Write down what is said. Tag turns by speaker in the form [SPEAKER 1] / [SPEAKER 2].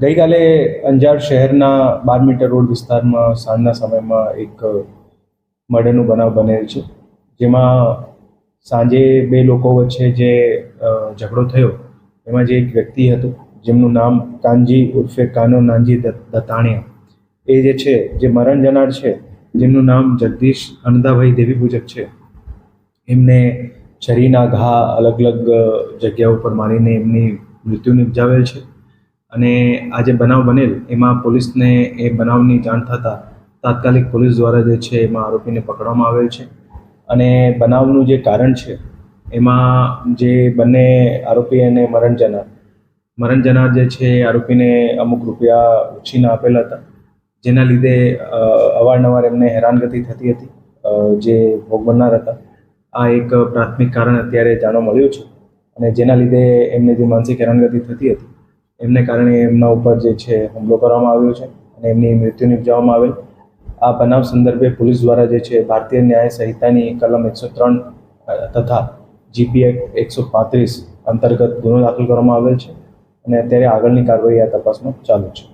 [SPEAKER 1] ગઈકાલે અંજાર શહેરના બાર metre road વિસ્તારમાં સાંજના સમયમાં એક મર્ડરનો બનાવ બનેલ છે. જેમાં સાંજે બે લોકો વચ્ચે જે ઝઘડો થયો, એમાં જે એક વ્યક્તિ હતો, જેમનું નામ કાનજી ઉર્ફે કાનો નાનજી દત્ત- દત્તાણીયા. એ જે છે, જે મરણ જનાર છે, જેમનું નામ જગદીશ અનંદાભાઈ દેવી પૂજક છે, એમને છરીના ઘા અલગ અલગ જગ્યા જગ્યાઓ પર મારીને એમની મૃત્યુ નિપજાવેલ છે. અને આ જે બનાવ બનેલ, એમાં પોલીસને એ બનાવની જાણ થતાં તાત્કાલિક પોલીસ દ્વારા જે છે એમાં આરોપીને પકડવામાં આવેલ છે. અને બનાવનું જે કારણ છે, એમાં જે બંને આરોપી અને મરણ જનાર મરણ જનાર જે છે આરોપીને અમુક રૂપિયા ઉછીના આપેલા હતા. જેના લીધે અવારનવાર એમને હેરાનગતિ થતી હતી. જે ભોગ બનનાર હતા. આ એક પ્રાથમિક કારણ અત્યારે જાણવા મળ્યું છે. અને જેના લીધે એમને જે માનસિક હેરાનગતિ થતી હતી, એમને કારણે એમના ઉપર જે છે હુમલો કરવામાં આવ્યો છે અને એમની મૃત્યુ નિપજાવવામાં આવેલ. આ બનાવ સંદર્ભે પોલીસ દ્વારા જે છે ભારતીય ન્યાય સંહિતાની કલમ એકસો ત્રણ તથા જીપી એક્ટ એકસો પાંત્રીસ અંતર્ગત ગુનો દાખલ કરવામાં આવેલ છે અને અત્યારે આગળની કાર્યવાહી આ તપાસમાં ચાલુ છે.